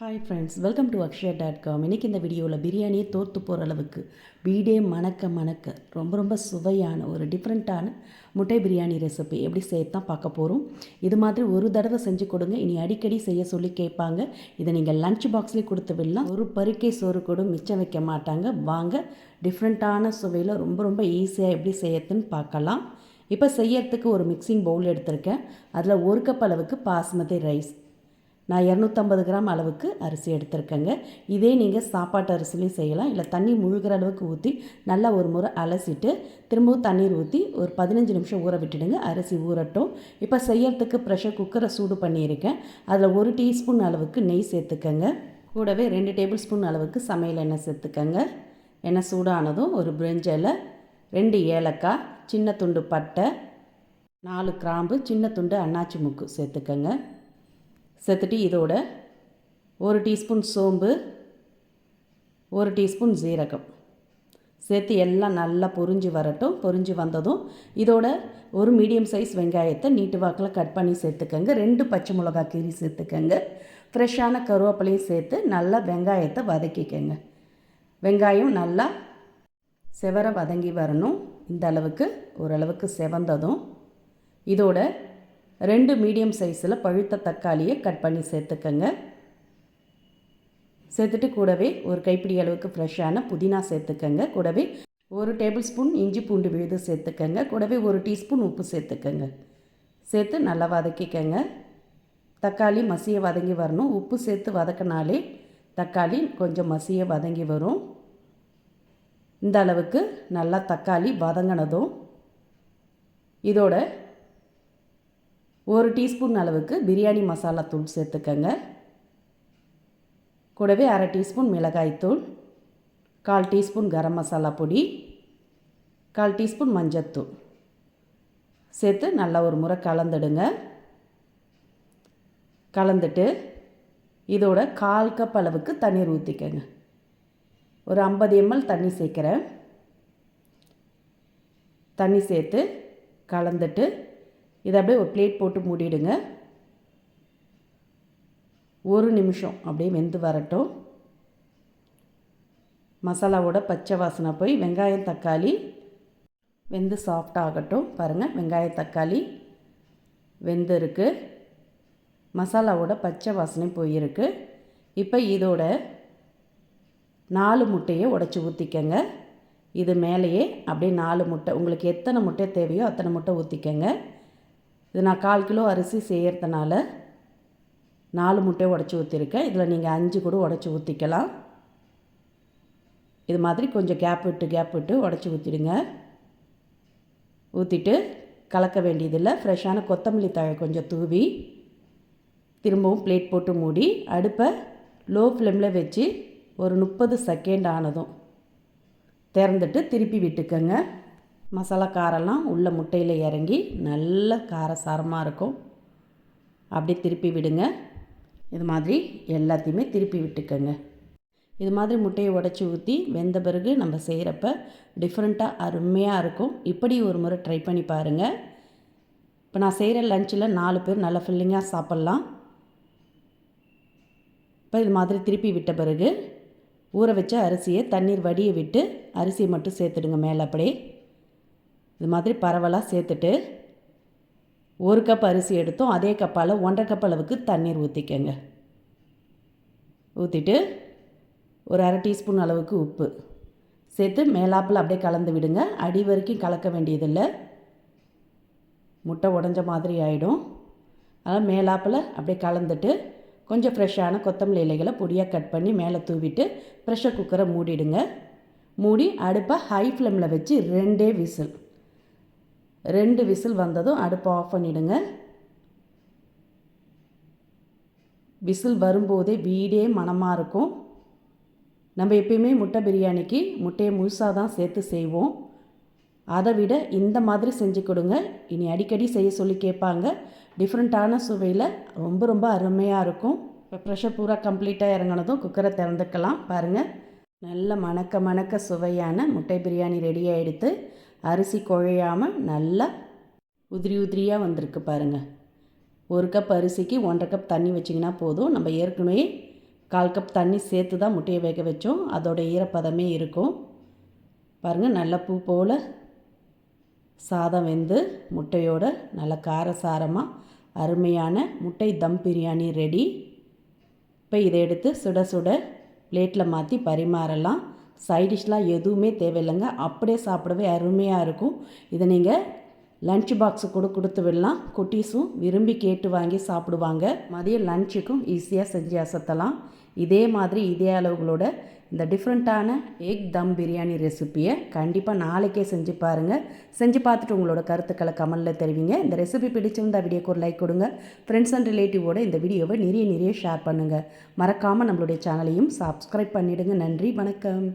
Hi friends welcome to Akshaya dot com இன்றைக்கி இந்த வீடியோவில் பிரியாணியை தோற்று போகிற அளவுக்கு வீடே மணக்க மணக்க ரொம்ப ரொம்ப சுவையான ஒரு டிஃப்ரெண்ட்டான முட்டை பிரியாணி ரெசிபி எப்படி செய்யத்தான் பார்க்க போகிறோம் இது மாதிரி ஒரு தடவை செஞ்சு கொடுங்க. இனி அடிக்கடி செய்ய சொல்லி கேட்பாங்க. இதை நீங்கள் லஞ்ச் பாக்ஸ்லேயே கொடுத்து விடலாம். ஒரு பருக்கை சோறு கூட மிச்சம் வைக்க மாட்டாங்க. வாங்க டிஃப்ரெண்ட்டான சுவையில் ரொம்ப ரொம்ப ஈஸியாக எப்படி செய்யறதுன்னு பார்க்கலாம். இப்போ செய்யறதுக்கு ஒரு மிக்சிங் பவுல் எடுத்திருக்கேன். அதில் ஒரு கப் அளவுக்கு பாஸ்மதி ரைஸ் நான் இரநூத்தம்பது கிராம் அளவுக்கு அரிசி எடுத்திருக்கேங்க. இதே நீங்கள் சாப்பாட்டு அரிசிலையும் செய்யலாம். இல்லை தண்ணி முழுகிற அளவுக்கு ஊற்றி நல்லா ஒரு முறை அலசிட்டு திரும்பவும் தண்ணீர் ஊற்றி ஒரு பதினஞ்சு நிமிஷம் ஊற விட்டுடுங்க. அரிசி ஊறட்டும். இப்போ செய்யறதுக்கு ப்ரெஷர் குக்கரை சூடு பண்ணியிருக்கேன். அதில் ஒரு டீஸ்பூன் அளவுக்கு நெய் சேர்த்துக்கங்க. கூடவே ரெண்டு டேபிள் ஸ்பூன் அளவுக்கு சமையல் எண்ணெய் சேர்த்துக்கங்க. எண்ணெய் சூடானதும் ஒரு பிரிஞ்சலை ரெண்டு ஏலக்காய் சின்ன துண்டு பட்டை நாலு கிராம்பு சின்ன துண்டு அன்னாச்சி முக்கு சேர்த்துக்கங்க. சேர்த்துட்டு இதோட ஒரு டீஸ்பூன் சோம்பு ஒரு டீஸ்பூன் ஜீரகம் சேர்த்து எல்லாம் நல்லா பொரிஞ்சு வரட்டும். பொரிஞ்சு வந்ததும் இதோட ஒரு மீடியம் சைஸ் வெங்காயத்தை நீட்டு வாக்கில் கட் பண்ணி சேர்த்துக்கங்க. ரெண்டு பச்சை மிளகா கீரி சேர்த்துக்கங்க. ஃப்ரெஷ்ஷான கருவேப்பிலையும் சேர்த்து நல்லா வெங்காயத்தை வதக்கிக்கங்க. வெங்காயம் நல்லா செவர வதங்கி வரணும். இந்த அளவுக்கு ஓரளவுக்கு செவந்ததும் இதோட ரெண்டு மீடியம் சைஸில் பழுத்த தக்காளியை கட் பண்ணி சேர்த்துக்கங்க. சேர்த்துட்டு கூடவே ஒரு கைப்பிடி அளவுக்கு ஃப்ரெஷ்ஷான புதினா சேர்த்துக்கங்க. கூடவே ஒரு டேபிள் ஸ்பூன் இஞ்சி பூண்டு விழுது சேர்த்துக்கங்க. கூடவே ஒரு டீஸ்பூன் உப்பு சேர்த்துக்கங்க. சேர்த்து நல்லா வதக்கிக்கங்க. தக்காளி மசிய வதங்கி வரணும். உப்பு சேர்த்து வதக்கினாலே தக்காளி கொஞ்சம் மசிய வதங்கி வரும். இந்த அளவுக்கு நல்லா தக்காளி வதங்கினதும் இதோட ஒரு டீஸ்பூன் அளவுக்கு பிரியாணி மசாலா தூள் சேர்த்துக்கங்க. கூடவே அரை டீஸ்பூன் மிளகாய்த்தூள் கால் டீஸ்பூன் கரம் மசாலா பொடி கால் டீஸ்பூன் மஞ்சத்தூள் சேர்த்து நல்லா ஒரு முறை கலந்துடுங்க. கலந்துட்டு இதோட கால் கப் அளவுக்கு தண்ணீர் ஊற்றிக்கங்க ஒரு ஐம்பது எம்எல் தண்ணி சேர்க்குறேன். தண்ணி சேர்த்து கலந்துட்டு இதை அப்படியே ஒரு பிளேட் போட்டு மூடிடுங்க. ஒரு நிமிஷம் அப்படியே வெந்து வரட்டும். மசாலாவோட பச்சை வாசனை போய் வெங்காயம் தக்காளி வெந்து சாஃப்டாகட்டும் பாருங்கள் வெங்காய தக்காளி வெந்து இருக்குது மசாலாவோட பச்சை வாசனை போயிருக்கு. இப்போ இதோட நாலு முட்டையை உடச்சி ஊற்றிக்கங்க இது மேலேயே அப்படியே நாலு முட்டை. உங்களுக்கு எத்தனை முட்டை தேவையோ அத்தனை முட்டை ஊற்றிக்கங்க இது நான் கால் கிலோ அரிசி செய்கிறதுனால நாலு முட்டையை உடச்சி ஊற்றிருக்கேன் இதில் நீங்கள் அஞ்சு கூட உடச்சி ஊற்றிக்கலாம் இது மாதிரி கொஞ்சம் கேப் விட்டு கேப் விட்டு உடச்சி ஊற்றிடுங்க ஊற்றிட்டு கலக்க வேண்டியதில்லை. ஃப்ரெஷ்ஷான கொத்தமல்லி தழை கொஞ்சம் தூவி திரும்பவும் பிளேட் போட்டு மூடி அடுப்பை லோ ஃப்ளேமில் வச்சு ஒரு முப்பது செகண்ட் ஆனதும். திறந்துட்டு திருப்பி விட்டுக்கோங்க. மசாலா காரெல்லாம் உள்ள முட்டையில் இறங்கி நல்ல காரசாரமாக இருக்கும். அப்படி திருப்பி விடுங்க. இது மாதிரி எல்லாத்தையுமே திருப்பி விட்டுக்கோங்க. இது மாதிரி முட்டையை உடச்சி ஊற்றி வெந்த பிறகு நம்ம செய்கிறப்ப டிஃப்ரெண்ட்டாக அருமையாக இருக்கும். இப்படி ஒரு முறை ட்ரை பண்ணி பாருங்கள் இப்போ நான் செய்கிற லஞ்சில் நாலு பேர் நல்லா ஃபில்லிங்காக சாப்பிட்லாம். இப்போ இது மாதிரி திருப்பி விட்ட பிறகு ஊற வச்ச அரிசியை தண்ணீர் வடியை விட்டு அரிசியை மட்டும் சேர்த்துடுங்க மேலே அப்படியே. இது மாதிரி பரவலாக சேர்த்துட்டு ஒரு கப் அரிசி எடுத்தோம். அதே கப்பால் ஒன்றரை கப் அளவுக்கு தண்ணீர் ஊற்றிக்கங்க ஊற்றிட்டு ஒரு அரை டீஸ்பூன் அளவுக்கு உப்பு. சேர்த்து மேலாப்பில் அப்படியே கலந்து விடுங்க. அடி வரைக்கும் கலக்க வேண்டியதில்லை. முட்டை உடஞ்ச மாதிரி ஆகிடும் அதனால் மேலாப்பில் அப்படியே கலந்துட்டு கொஞ்சம் ஃப்ரெஷ்ஷான கொத்தமல்லி இலைகளை பொடியாக கட் பண்ணி மேலே தூவிட்டு ப்ரெஷர் குக்கரை மூடிடுங்க. மூடி அடுப்பை ஹை ஃப்ளேமில் வச்சு ரெண்டே விசில். ரெண்டு விசில் வந்ததும் அடுப்பை ஆஃப் பண்ணிவிடுங்க விசில் வரும்போதே வீடே மனமாக இருக்கும். நம்ம எப்பயுமே முட்டை பிரியாணிக்கு முட்டையை முழுசாக தான் சேர்த்து செய்வோம். அதை விட இந்த மாதிரி செஞ்சு கொடுங்க. இனி அடிக்கடி செய்ய சொல்லி கேட்பாங்க. டிஃப்ரெண்ட்டான சுவையில் ரொம்ப ரொம்ப அருமையாக இருக்கும். இப்போ ப்ரெஷர் பூரா கம்ப்ளீட்டாக இறங்கினதும் குக்கரை திறந்துக்கலாம். பாருங்கள் நல்ல மணக்க மணக்க சுவையான முட்டை பிரியாணி ரெடி ஆகிடுத்து அரிசி குழையாமல் நல்லா உதிரி உதிரியாக வந்திருக்கு பாருங்கள் ஒரு கப் அரிசிக்கு ஒன்றரை கப் தண்ணி வச்சிங்கன்னா போதும். நம்ம ஏற்கனவே கால் கப் தண்ணி சேர்த்து தான் முட்டையை வேக வச்சோம். அதோடய ஈரப்பதமே இருக்கும். பாருங்கள் நல்ல பூ போல் சாதம் வெந்து முட்டையோட நல்ல காரசாரமாக அருமையான முட்டை தம் பிரியாணி ரெடி. இப்போ இதை எடுத்து சுட சுட பிளேட்டில் மாற்றி பரிமாறலாம். சைடிஷ்லாம் எதுவுமே தேவையில்லைங்க. அப்படியே சாப்பிடவே அருமையாக இருக்கும். இதை நீங்கள் லன்ச் பாக்ஸு கூட கொடுத்து விடலாம். குட்டீஸும் விரும்பி கேட்டு வாங்கி சாப்பிடுவாங்க. மதியம் லஞ்சுக்கும் ஈஸியாக செஞ்சு அசத்தலாம். இதே மாதிரி இதே அளவுகளோட இந்த டிஃப்ரெண்ட்டான எக் தம் பிரியாணி ரெசிப்பியை கண்டிப்பாக நாளைக்கே செஞ்சு பாருங்கள் செஞ்சு பார்த்துட்டு உங்களோட கருத்துக்களை கமெண்டில் தெரிவிங்க. இந்த ரெசிபி பிடிச்சிருந்தா வீடியோக்கு ஒரு லைக் கொடுங்க. ஃப்ரெண்ட்ஸ் அண்ட் ரிலேட்டிவோட இந்த வீடியோவை நிறைய நிறைய ஷேர் பண்ணுங்கள் மறக்காமல் நம்மளுடைய சேனலையும் சப்ஸ்கிரைப் பண்ணிவிடுங்க நன்றி வணக்கம்.